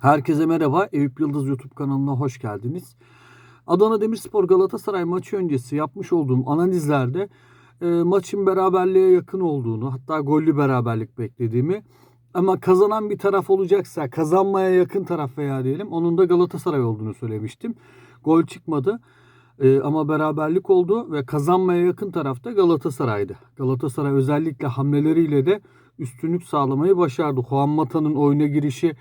Herkese merhaba. Eyüp Yıldız YouTube kanalına hoş geldiniz. Adana Demirspor Galatasaray maçı öncesi yapmış olduğum analizlerde e, maçın beraberliğe yakın olduğunu, hatta gollü beraberlik beklediğimi ama kazanan bir taraf olacaksa kazanmaya yakın taraf veya diyelim onun da Galatasaray olduğunu söylemiştim. Gol çıkmadı e, ama beraberlik oldu ve kazanmaya yakın tarafta Galatasaray'dı. Galatasaray özellikle hamleleriyle de üstünlük sağlamayı başardı. Juan Mata'nın oyuna girişi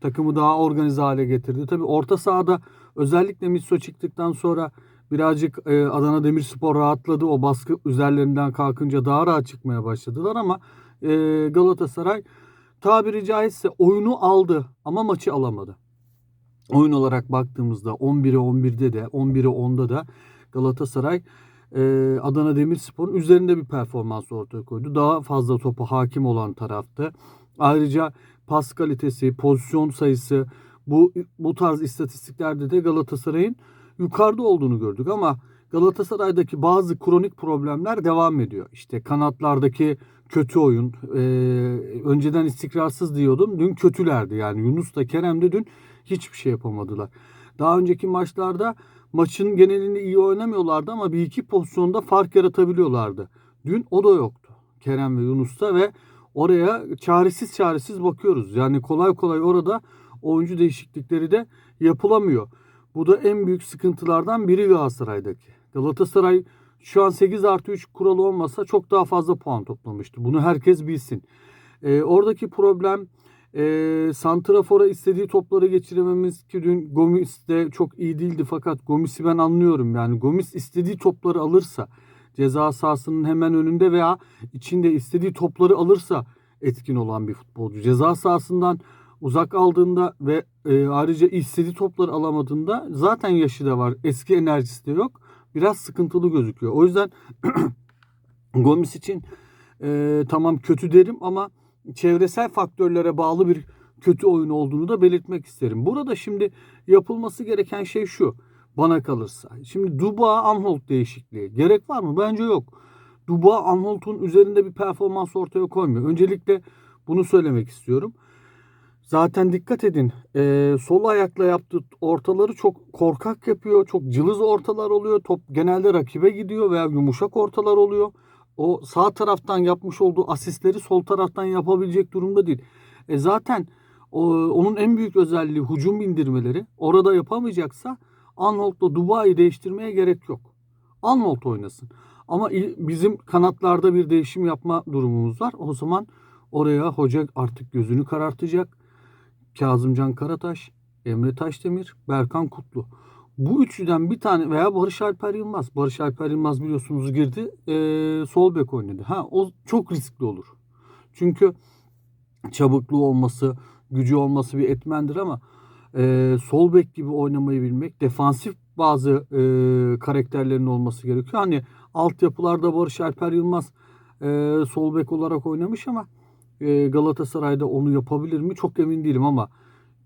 takımı daha organize hale getirdi. Tabi orta sahada özellikle Mitso çıktıktan sonra birazcık e, Adana Demirspor rahatladı. O baskı üzerlerinden kalkınca daha rahat çıkmaya başladılar ama e, Galatasaray tabiri caizse oyunu aldı ama maçı alamadı. Oyun olarak baktığımızda 11'e 11'de de 11'e 10'da da Galatasaray e, Adana Demirspor'un üzerinde bir performans ortaya koydu. Daha fazla topa hakim olan taraftı. Ayrıca pas kalitesi, pozisyon sayısı bu bu tarz istatistiklerde de Galatasaray'ın yukarıda olduğunu gördük ama Galatasaray'daki bazı kronik problemler devam ediyor. İşte kanatlardaki kötü oyun. E, önceden istikrarsız diyordum. Dün kötülerdi. Yani Yunus da Kerem de dün hiçbir şey yapamadılar. Daha önceki maçlarda maçın genelinde iyi oynamıyorlardı ama bir iki pozisyonda fark yaratabiliyorlardı. Dün o da yoktu. Kerem ve Yunus'ta ve oraya çaresiz çaresiz bakıyoruz. Yani kolay kolay orada oyuncu değişiklikleri de yapılamıyor. Bu da en büyük sıkıntılardan biri Galatasaray'daki. Galatasaray şu an 8 artı 3 kuralı olmasa çok daha fazla puan toplamıştı. Bunu herkes bilsin. E, oradaki problem e, Santrafor'a istediği topları geçirememiz ki dün Gomis de çok iyi değildi fakat Gomis'i ben anlıyorum. Yani Gomis istediği topları alırsa ceza sahasının hemen önünde veya içinde istediği topları alırsa etkin olan bir futbolcu. Ceza sahasından uzak aldığında ve e, ayrıca istediği topları alamadığında zaten yaşı da var. Eski enerjisi de yok. Biraz sıkıntılı gözüküyor. O yüzden Gomis için e, tamam kötü derim ama çevresel faktörlere bağlı bir kötü oyun olduğunu da belirtmek isterim. Burada şimdi yapılması gereken şey şu bana kalırsa. Şimdi Duba Anholt değişikliği gerek var mı? Bence yok. Duba Anholt'un üzerinde bir performans ortaya koymuyor. Öncelikle bunu söylemek istiyorum. Zaten dikkat edin e, sol ayakla yaptığı ortaları çok korkak yapıyor. Çok cılız ortalar oluyor. Top genelde rakibe gidiyor veya yumuşak ortalar oluyor. O sağ taraftan yapmış olduğu asistleri sol taraftan yapabilecek durumda değil. E zaten o, onun en büyük özelliği hücum indirmeleri. Orada yapamayacaksa Arnold'la Dubai'yi değiştirmeye gerek yok. Arnold oynasın. Ama bizim kanatlarda bir değişim yapma durumumuz var. O zaman oraya hoca artık gözünü karartacak. Kazımcan Karataş, Emre Taşdemir, Berkan Kutlu. Bu üçlüden bir tane veya Barış Alper Yılmaz. Barış Alper Yılmaz biliyorsunuz girdi. E, sol bek oynadı. Ha o çok riskli olur. Çünkü çabukluğu olması, gücü olması bir etmendir ama e, sol bek gibi oynamayı bilmek, defansif bazı e, karakterlerin olması gerekiyor. Hani altyapılarda Barış Alper Yılmaz e, sol bek olarak oynamış ama e, Galatasaray'da onu yapabilir mi? Çok emin değilim ama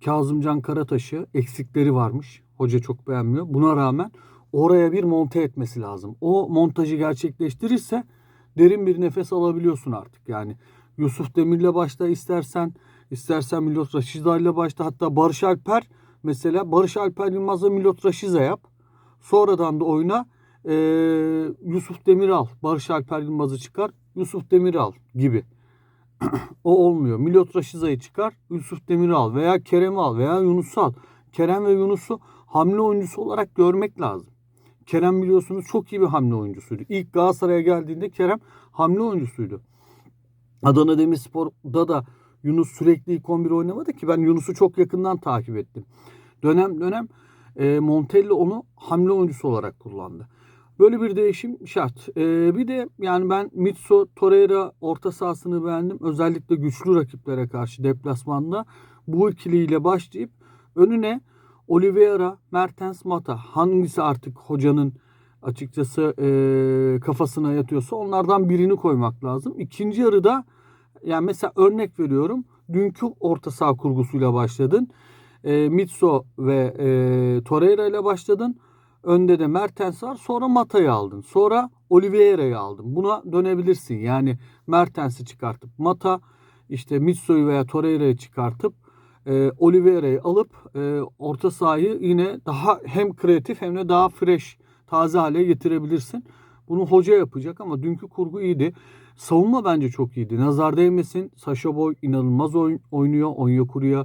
Kazımcan Karataş'ı eksikleri varmış. Hoca çok beğenmiyor. Buna rağmen oraya bir monte etmesi lazım. O montajı gerçekleştirirse derin bir nefes alabiliyorsun artık. Yani Yusuf Demir'le başla istersen, istersen Milot Raşiza ile başla. Hatta Barış Alper mesela Barış Alper Yılmaz'la Milot Raşiza yap. Sonradan da oyuna e, Yusuf Demir al. Barış Alper Yılmaz'ı çıkar. Yusuf Demir al gibi. o olmuyor. Milot Raşiza'yı çıkar. Yusuf Demir'i al veya Kerem'i al veya Yunus'u al. Kerem ve Yunus'u hamle oyuncusu olarak görmek lazım. Kerem biliyorsunuz çok iyi bir hamle oyuncusuydu. İlk Galatasaray'a geldiğinde Kerem hamle oyuncusuydu. Adana Demirspor'da da Yunus sürekli ilk 11 oynamadı ki ben Yunus'u çok yakından takip ettim. Dönem dönem e, Montello onu hamle oyuncusu olarak kullandı. Böyle bir değişim şart. Ee, bir de yani ben Mitso Torreira orta sahasını beğendim. Özellikle güçlü rakiplere karşı deplasmanda bu ikiliyle başlayıp önüne Oliveira, Mertens, Mata hangisi artık hocanın açıkçası e, kafasına yatıyorsa onlardan birini koymak lazım. İkinci yarıda yani mesela örnek veriyorum dünkü orta saha kurgusuyla başladın. E, Mitso ve e, Torreira ile başladın. Önde de Mertens var. Sonra Mata'yı aldın. Sonra Oliveira'yı aldın. Buna dönebilirsin. Yani Mertens'i çıkartıp Mata işte Mitso'yu veya Torreira'yı çıkartıp e, Oliveira'yı alıp e, orta sahayı yine daha hem kreatif hem de daha fresh, taze hale getirebilirsin. Bunu hoca yapacak ama dünkü kurgu iyiydi. Savunma bence çok iyiydi. Nazar değmesin. Sasha Boy inanılmaz oyun, oynuyor. Onyekuru'ya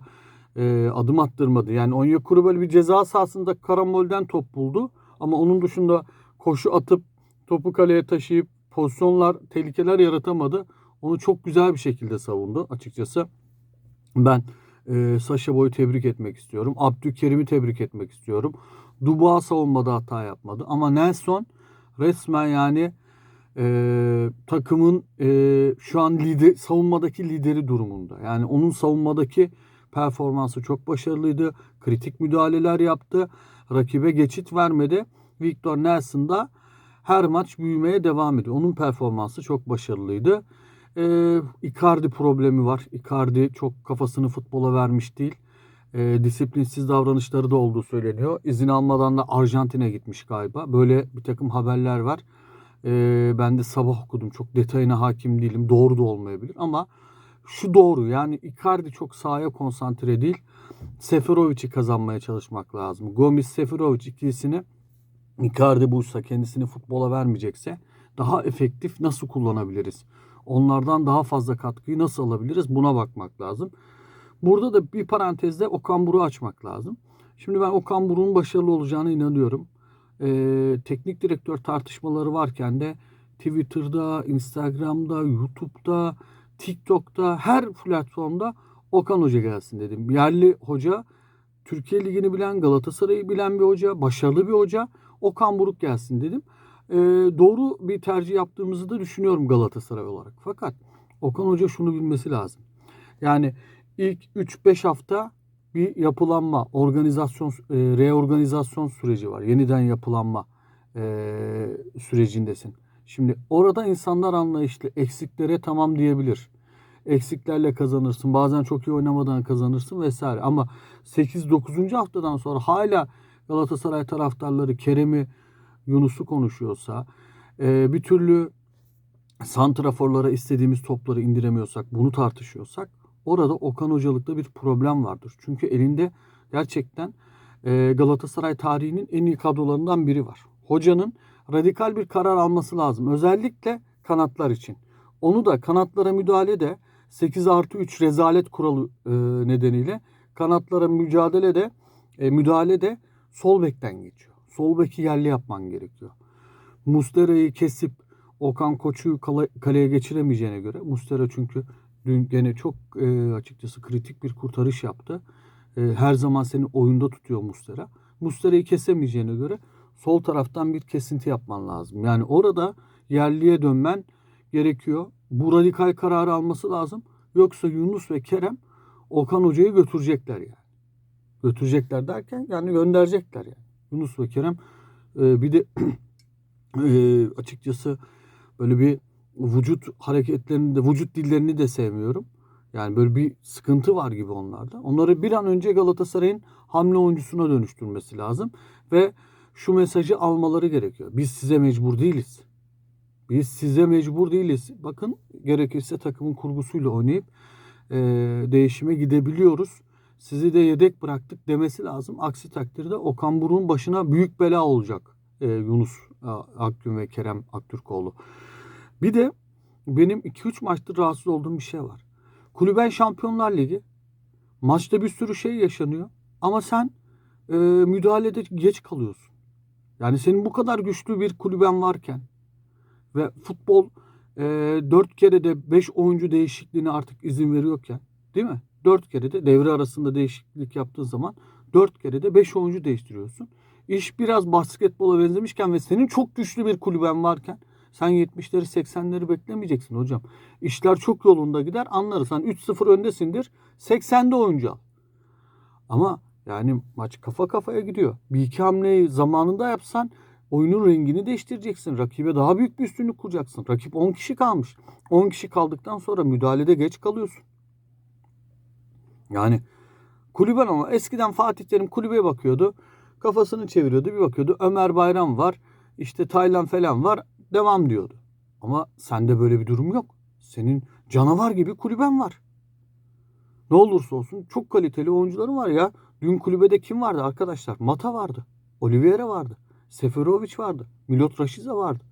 e, adım attırmadı. Yani Onyekuru böyle bir ceza sahasında karambolden top buldu. Ama onun dışında koşu atıp topu kaleye taşıyıp pozisyonlar, tehlikeler yaratamadı. Onu çok güzel bir şekilde savundu açıkçası. Ben e, Sasha Boy'u tebrik etmek istiyorum. Abdülkerim'i tebrik etmek istiyorum. Dubois savunmada hata yapmadı. Ama Nelson resmen yani e, takımın e, şu an lider, savunmadaki lideri durumunda. Yani onun savunmadaki performansı çok başarılıydı. Kritik müdahaleler yaptı. Rakibe geçit vermedi. Victor Nelson da her maç büyümeye devam ediyor. Onun performansı çok başarılıydı. Ee, Icardi problemi var. Icardi çok kafasını futbola vermiş değil. Ee, disiplinsiz davranışları da olduğu söyleniyor. İzin almadan da Arjantin'e gitmiş galiba. Böyle bir takım haberler var. Ee, ben de sabah okudum. Çok detayına hakim değilim. Doğru da olmayabilir ama şu doğru. Yani Icardi çok sahaya konsantre değil. Seferovic'i kazanmaya çalışmak lazım. Gomis Seferovic ikilisini Icardi buysa kendisini futbola vermeyecekse daha efektif nasıl kullanabiliriz? Onlardan daha fazla katkıyı nasıl alabiliriz? Buna bakmak lazım. Burada da bir parantezde Okan Buruk'u açmak lazım. Şimdi ben Okan Buruk'un başarılı olacağına inanıyorum. Ee, teknik direktör tartışmaları varken de Twitter'da, Instagram'da, YouTube'da, TikTok'ta her platformda Okan Hoca gelsin dedim. Yerli hoca, Türkiye Ligi'ni bilen, Galatasaray'ı bilen bir hoca, başarılı bir hoca. Okan Buruk gelsin dedim. Ee, doğru bir tercih yaptığımızı da düşünüyorum Galatasaray olarak. Fakat Okan Hoca şunu bilmesi lazım. Yani ilk 3-5 hafta bir yapılanma, organizasyon, e, reorganizasyon süreci var. Yeniden yapılanma e, sürecindesin. Şimdi orada insanlar anlayışlı, eksiklere tamam diyebilir. Eksiklerle kazanırsın. Bazen çok iyi oynamadan kazanırsın vesaire. Ama 8-9. haftadan sonra hala Galatasaray taraftarları Kerem'i, Yunus'u konuşuyorsa, e, bir türlü santraforlara istediğimiz topları indiremiyorsak, bunu tartışıyorsak orada Okan Hocalık'ta bir problem vardır. Çünkü elinde gerçekten e, Galatasaray tarihinin en iyi kadrolarından biri var. Hocanın radikal bir karar alması lazım. Özellikle kanatlar için. Onu da kanatlara müdahale de 8 artı 3 rezalet kuralı e, nedeniyle kanatlara mücadele de e, müdahale de sol bekten geçiyor. Sol beki yerli yapman gerekiyor. Mustera'yı kesip Okan Koç'u kaleye geçiremeyeceğine göre Mustera çünkü dün gene çok e, açıkçası kritik bir kurtarış yaptı. E, her zaman seni oyunda tutuyor Mustera. Mustera'yı kesemeyeceğine göre sol taraftan bir kesinti yapman lazım. Yani orada yerliye dönmen gerekiyor. Bu radikal kararı alması lazım. Yoksa Yunus ve Kerem Okan Hoca'yı götürecekler yani. Götürecekler derken yani gönderecekler yani. Yunus ve Kerem e, bir de e, açıkçası böyle bir vücut hareketlerini de vücut dillerini de sevmiyorum. Yani böyle bir sıkıntı var gibi onlarda. Onları bir an önce Galatasaray'ın hamle oyuncusuna dönüştürmesi lazım ve şu mesajı almaları gerekiyor. Biz size mecbur değiliz. Biz size mecbur değiliz. Bakın gerekirse takımın kurgusuyla oynayıp e, değişime gidebiliyoruz. Sizi de yedek bıraktık demesi lazım. Aksi takdirde Okan Buruk'un başına büyük bela olacak e, Yunus Akgün ve Kerem Aktürkoğlu. Bir de benim 2-3 maçtır rahatsız olduğum bir şey var. Kulüben Şampiyonlar Ligi. Maçta bir sürü şey yaşanıyor. Ama sen e, müdahalede geç kalıyorsun. Yani senin bu kadar güçlü bir kulüben varken ve futbol e, 4 kere de 5 oyuncu değişikliğine artık izin veriyorken değil mi? 4 kere de devre arasında değişiklik yaptığın zaman 4 kere de 5 oyuncu değiştiriyorsun. İş biraz basketbola benzemişken ve senin çok güçlü bir kulüben varken sen 70'leri 80'leri beklemeyeceksin hocam. İşler çok yolunda gider anlarız. Sen 3-0 öndesindir 80'de oyuncu al. Ama yani maç kafa kafaya gidiyor. Bir iki hamleyi zamanında yapsan oyunun rengini değiştireceksin. Rakibe daha büyük bir üstünlük kuracaksın. Rakip 10 kişi kalmış. 10 kişi kaldıktan sonra müdahalede geç kalıyorsun. Yani kulüben ama eskiden Fatih Terim kulübe bakıyordu. Kafasını çeviriyordu bir bakıyordu. Ömer Bayram var. işte Taylan falan var. Devam diyordu. Ama sende böyle bir durum yok. Senin canavar gibi kulüben var. Ne olursa olsun çok kaliteli oyuncuların var ya. Dün kulübede kim vardı arkadaşlar? Mata vardı. Oliveira vardı. Seferovic vardı. Milot Rashica vardı.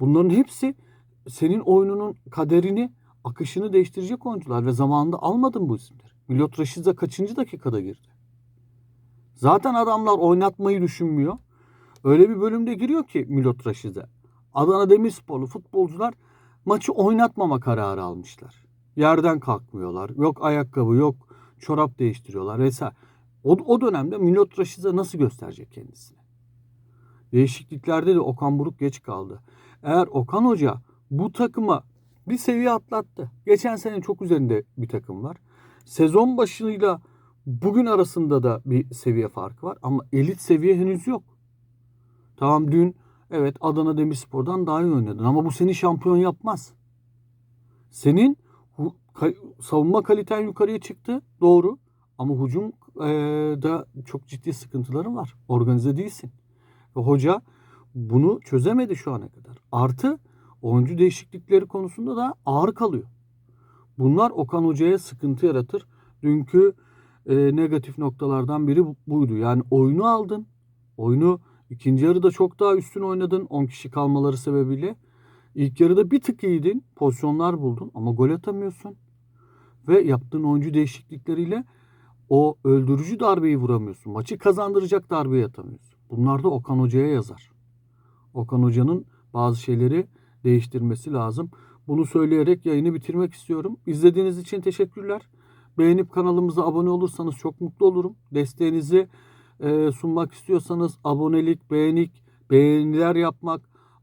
Bunların hepsi senin oyununun kaderini, akışını değiştirecek oyuncular ve zamanında almadın bu isimleri. Milot Rashica kaçıncı dakikada girdi? Zaten adamlar oynatmayı düşünmüyor. Öyle bir bölümde giriyor ki Milot Rashica. Adana Demirsporlu futbolcular maçı oynatmama kararı almışlar. Yerden kalkmıyorlar. Yok ayakkabı, yok çorap değiştiriyorlar vesaire. O, o dönemde Milot Rashica nasıl gösterecek kendisini? Değişikliklerde de Okan Buruk geç kaldı. Eğer Okan Hoca bu takıma bir seviye atlattı. Geçen sene çok üzerinde bir takım var. Sezon başıyla bugün arasında da bir seviye farkı var ama elit seviye henüz yok. Tamam dün evet Adana Demirspor'dan daha iyi oynadın ama bu seni şampiyon yapmaz. Senin savunma kaliten yukarıya çıktı doğru ama hücum eee, da çok ciddi sıkıntıların var. Organize değilsin. Ve hoca bunu çözemedi şu ana kadar. Artı oyuncu değişiklikleri konusunda da ağır kalıyor. Bunlar Okan Hoca'ya sıkıntı yaratır. Dünkü e, negatif noktalardan biri bu- buydu. Yani oyunu aldın. Oyunu ikinci yarıda çok daha üstün oynadın 10 kişi kalmaları sebebiyle. İlk yarıda bir tık iyiydin. Pozisyonlar buldun ama gol atamıyorsun. Ve yaptığın oyuncu değişiklikleriyle o öldürücü darbeyi vuramıyorsun. Maçı kazandıracak darbeyi atamıyorsun. Bunlar da Okan Hoca'ya yazar. Okan Hoca'nın bazı şeyleri değiştirmesi lazım. Bunu söyleyerek yayını bitirmek istiyorum. İzlediğiniz için teşekkürler. Beğenip kanalımıza abone olursanız çok mutlu olurum. Desteğinizi e, sunmak istiyorsanız abonelik, beğenik, beğeniler yapmak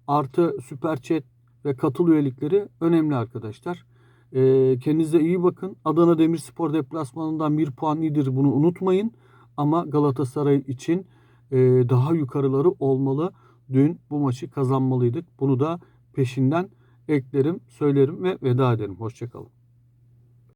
artı süper chat ve katıl üyelikleri önemli arkadaşlar. E, kendinize iyi bakın. Adana Demirspor deplasmanından bir puan iyidir bunu unutmayın. Ama Galatasaray için e, daha yukarıları olmalı. Dün bu maçı kazanmalıydık. Bunu da peşinden eklerim, söylerim ve veda ederim. Hoşçakalın.